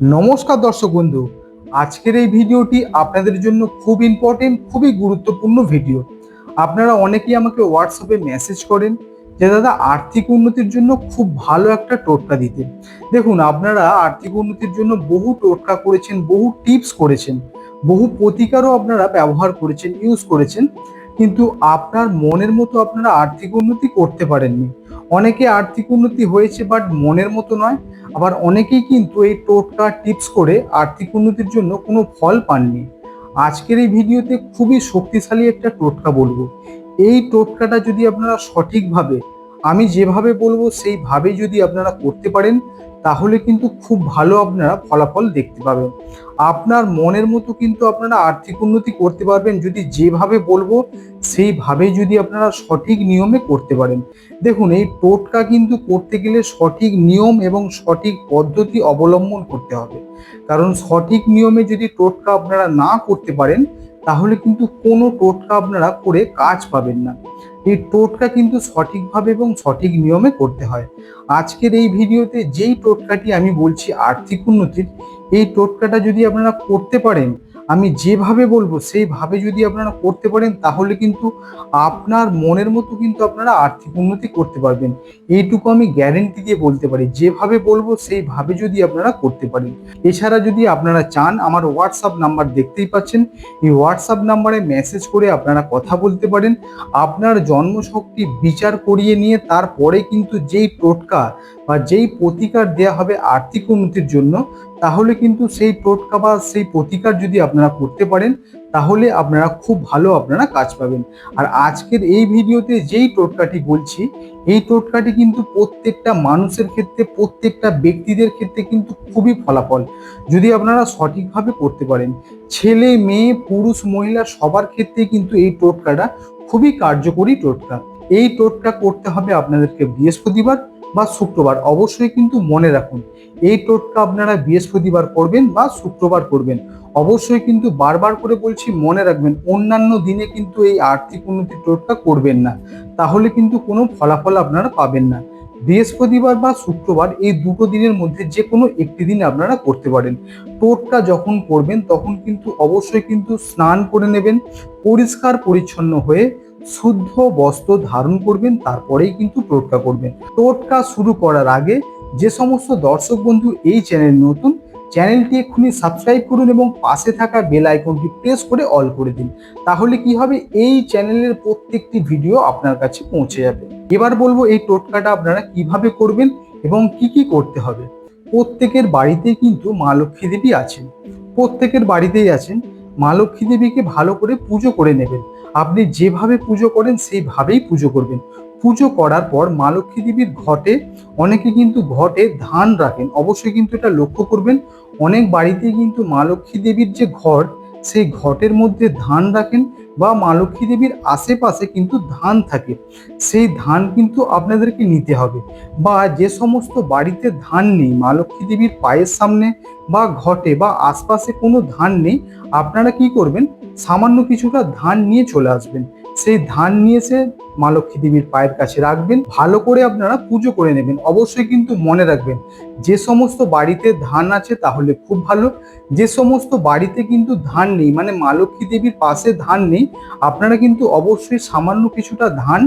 নমস্কার দর্শক বন্ধু। আজকের এই ভিডিওটি আপনাদের জন্য খুব ইম্পর্টেন্ট খুবই গুরুত্বপূর্ণ ভিডিও আপনারা অনেকেই আমাকে হোয়াটসঅ্যাপে মেসেজ করেন যে, দাদা, আর্থিক উন্নতির জন্য খুব ভালো একটা টোটকা দিতে। দেখুন, আপনারা আর্থিক উন্নতির জন্য বহু টোটকা করেছেন, বহু টিপস করেছেন, বহু প্রতিকারও আপনারা ব্যবহার করেছেন ইউজ করেছেন, কিন্তু আপনার মনের মতো আপনারা আর্থিক উন্নতি করতে পারেননি। অনেকে আর্থিক উন্নতি হয়েছে বাট মনের মতো নয়। আবার অনেকেই কিন্তু এই টোটকা টিপস করে আর্থিক উন্নতির জন্য কোনো ফল পাননি। আজকের এই ভিডিওতে খুবই শক্তিশালী একটা টোটকা বলব। এই টোটকাটা যদি আপনারা সঠিকভাবে আমি যেভাবে বলব, সেইভাবে যদি আপনারা করতে পারেন, তাহলে কিন্তু খুব ভালো আপনারা ফলাফল দেখতে পাবেন। আপনার মনের মতো কিন্তু আপনারা আর্থিক উন্নতি করতে পারবেন যদি যেভাবে বলব, সেইভাবে যদি আপনারা সঠিক নিয়মে করতে পারেন। দেখুন, এই টোটকা কিন্তু করতে গেলে সঠিক নিয়ম এবং সঠিক পদ্ধতি অবলম্বন করতে হবে। কারণ সঠিক নিয়মে যদি টোটকা আপনারা না করতে পারেন, তাহলে কিন্তু কোনো টোটকা আপনারা করে কাজ পাবেন না। এই টোটকা কিন্তু সঠিকভাবে এবং সঠিক নিয়মে করতে হয়। আজকের এই ভিডিওতে যেই টোটকাটি আমি বলছি আর্থিক উন্নতির, এই টোটকাটা যদি আপনারা করতে পারেন আমি যেভাবে বলব, সেইভাবে যদি আপনারা করতে পারেন, তাহলে কিন্তু আপনার মনের মতো কিন্তু আপনারা আর্থিক উন্নতি করতে পারবেন। এইটুকু আমি গ্যারেন্টি দিয়ে বলতে পারি। যেভাবে বলব, সেইভাবে যদি আপনারা করতে পারেন। এছাড়া যদি আপনারা চান, আমার হোয়াটসঅ্যাপ নাম্বার দেখতেই পাচ্ছেন। এই হোয়াটসঅ্যাপ নাম্বারে মেসেজ করে আপনারা কথা বলতে পারেন। আপনার জন্মশক্তি বিচার করিয়ে নিয়ে তারপরে কিন্তু যেই টোটকা বা যেই প্রতিকার দেয়া হবে আর্থিক উন্নতির জন্য তাহলে কিন্তু সেই টোটকা বা সেই প্রতিকার যদি আপনারা করতে পারেন, তাহলে আপনারা খুব ভালো আপনারা কাজ পাবেন। আর আজকের এই ভিডিওতে যেই টোটকাটি বলছি, এই টোটকাটি কিন্তু প্রত্যেকটা মানুষের ক্ষেত্রে, প্রত্যেকটা ব্যক্তিদের ক্ষেত্রে কিন্তু খুবই ফলাফল। যদি আপনারা সঠিকভাবে করতে পারেন, ছেলে, মেয়ে, পুরুষ, মহিলা সবার ক্ষেত্রে কিন্তু এই টোটকাটা খুবই কার্যকরী টোটকা। এই টোটকা করতে হবে আপনাদেরকে বৃহস্পতিবার বা শুক্রবার অবশ্যই কিন্তু মনে রাখুন। এই টোটকা আপনারা বৃহস্পতিবার করবেন বা শুক্রবার করবেন। অবশ্যই কিন্তু বারবার করে বলছি, মনে রাখবেন, অন্যান্য দিনে কিন্তু এই আর্থিক উন্নতির টোটকা করবেন না। তাহলে কিন্তু কোনো ফলাফল আপনারা পাবেন না। বৃহস্পতিবার বা শুক্রবার এই দুটো দিনের মধ্যে যে কোনো একটি দিন আপনারা করতে পারেন। টোটকা যখন করবেন, তখন কিন্তু অবশ্যই কিন্তু স্নান করে নেবেন, পরিষ্কার পরিচ্ছন্ন হয়ে শুদ্ধ বস্ত্র ধারণ করবেন, তারপরেই কিন্তু টোটকা করবেন। টোটকা শুরু করার আগে যে সমস্ত দর্শক বন্ধু এই চ্যানেল নতুন, চ্যানেলটি এক্ষুনি সাবস্ক্রাইব করুন এবং পাশে থাকা বেল আইকনটি প্রেস করে অল করে দিন। তাহলে কি হবে? এই চ্যানেলের প্রত্যেকটি ভিডিও আপনার কাছে পৌঁছে যাবে। এবার বলব এই টোটকাটা আপনারা কীভাবে করবেন এবং কি কি করতে হবে। প্রত্যেকের বাড়িতেই কিন্তু মা লক্ষ্মী দেবী আছেন। প্রত্যেকের বাড়িতেই আছেন। মা লক্ষ্মী দেবীকে ভালো করে পুজো করে নেবেন। আপনি যেভাবে পুজো করেন, সেইভাবেই পুজো করবেন। পুজো করার পর মা লক্ষ্মী দেবীর ঘটে, অনেকে কিন্তু ঘটে ধান রাখেন। অবশ্যই কিন্তু এটা লক্ষ্য করবেন। অনেক বাড়িতে কিন্তু মা লক্ষ্মী দেবীর যে ঘট, সেই ঘটের মধ্যে ধান রাখেন। বা মা লক্ষ্মী দেবীর আশেপাশে কিন্তু ধান থাকে, সেই ধান কিন্তু আপনাদেরকে নিতে হবে। বা যে সমস্ত বাড়িতে ধান নেই, মা লক্ষ্মী দেবীর পায়ের সামনে বা ঘটে বা আশপাশে কোনো ধান নেই, আপনারা কি করবেন? সামান্য কিছুটা ধান নিয়ে চলে আসবেন। সেই ধান নিয়ে এসে মা লক্ষ্মী দেবীর পায়ের কাছে রাখবেন, ভালো করে আপনারা পুজো করে নেবেন। অবশ্যই কিন্তু মনে রাখবেন, যে সমস্ত বাড়িতে ধান আছে তাহলে খুব ভালো, যে সমস্ত বাড়িতে কিন্তু ধান নেই মানে মা লক্ষ্মী দেবীর পাশে ধান নেই, আপনারা কিন্তু অবশ্যই সামান্য কিছুটা ধান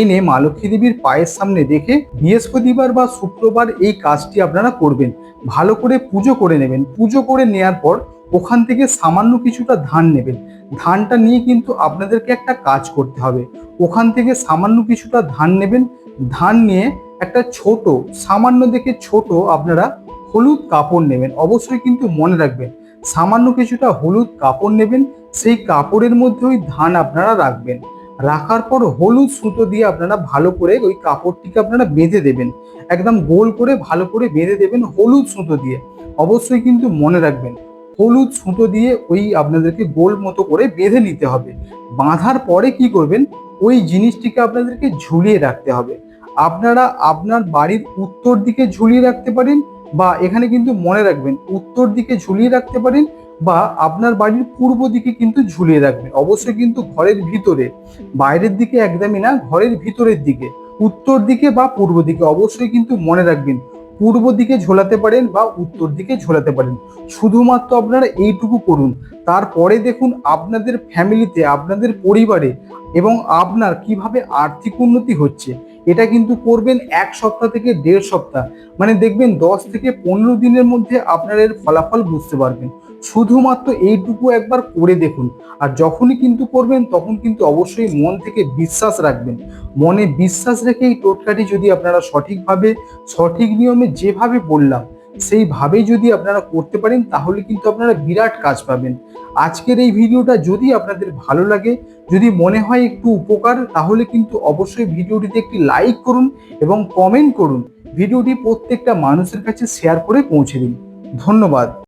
এনে মা লক্ষ্মী দেবীর পায়ের সামনে দেখে বৃহস্পতিবার বা শুক্রবার এই কাজটি আপনারা করবেন। ভালো করে পুজো করে নেবেন। পুজো করে নেয়ার পর ওখান থেকে সামান্য কিছুটা ধান নেবেন। ধানটা নিয়ে কিন্তু আপনাদেরকে একটা কাজ করতে হবে। ওখান থেকে সামান্য কিছুটা ধান নেবেন। ধান নিয়ে একটা ছোট, সামান্য দেখে ছোট আপনারা হলুদ কাপড় নেবেন। অবশ্যই কিন্তু মনে রাখবেন, সামান্য কিছুটা হলুদ কাপড় নেবেন, সেই কাপড়ের মধ্যে ওই ধান আপনারা রাখবেন। রাখার পর হলুদ সুতো দিয়ে আপনারা ভালো করে ওই কাপড়টিকে আপনারা বেঁধে দেবেন। একদম গোল করে ভালো করে বেঁধে দেবেন হলুদ সুতো দিয়ে। অবশ্যই কিন্তু মনে রাখবেন হলুদ সুতো দিয়ে ওই আপনাদেরকে গোল মতো করে বেঁধে নিতে হবে। বাঁধার পরে কি করবেন? ওই জিনিসটিকে আপনাদেরকে ঝুলিয়ে রাখতে হবে। আপনারা আপনার বাড়ির উত্তর দিকে ঝুলিয়ে রাখতে পারেন বা এখানে কিন্তু মনে রাখবেন, উত্তর দিকে ঝুলিয়ে রাখতে পারেন বা আপনার বাড়ির পূর্ব দিকে কিন্তু ঝুলিয়ে রাখবেন। অবশ্যই কিন্তু ঘরের ভিতরে, বাইরের দিকে একদমই না, ঘরের ভিতরের দিকে, উত্তর দিকে বা পূর্ব দিকে অবশ্যই কিন্তু মনে রাখবেন। পূর্ব দিকে ঝোলাতে পারেন বা উত্তর দিকে ঝোলাতে পারেন। শুধুমাত্র আপনারা এইটুকু করুন। তারপরে দেখুন আপনাদের ফ্যামিলিতে আপনাদের পরিবারে এবং আপনার কীভাবে আর্থিক উন্নতি হচ্ছে। এটা কিন্তু করবেন এক সপ্তাহ থেকে দেড় সপ্তাহ। মানে দেখবেন দশ থেকে পনেরো দিনের মধ্যে আপনার এর ফলাফল বুঝতে পারবেন। শুধুমাত্র এইটুকু একবার করে দেখুন। আর যখনই কিন্তু করবেন, তখন কিন্তু অবশ্যই মন থেকে বিশ্বাস রাখবেন। মনে বিশ্বাস রেখে এই টোটকাটি যদি আপনারা সঠিকভাবে, সঠিক নিয়মে যেভাবে বললাম সেইভাবেই যদি আপনারা করতে পারেন, তাহলে কিন্তু আপনারা বিরাট কাজ পাবেন। আজকের এই ভিডিওটা যদি আপনাদের ভালো লাগে, যদি মনে হয় একটু উপকার, তাহলে কিন্তু অবশ্যই ভিডিওটিতে একটি লাইক করুন এবং কমেন্ট করুন। ভিডিওটি প্রত্যেকটা মানুষের কাছে শেয়ার করে পৌঁছে দিন। ধন্যবাদ।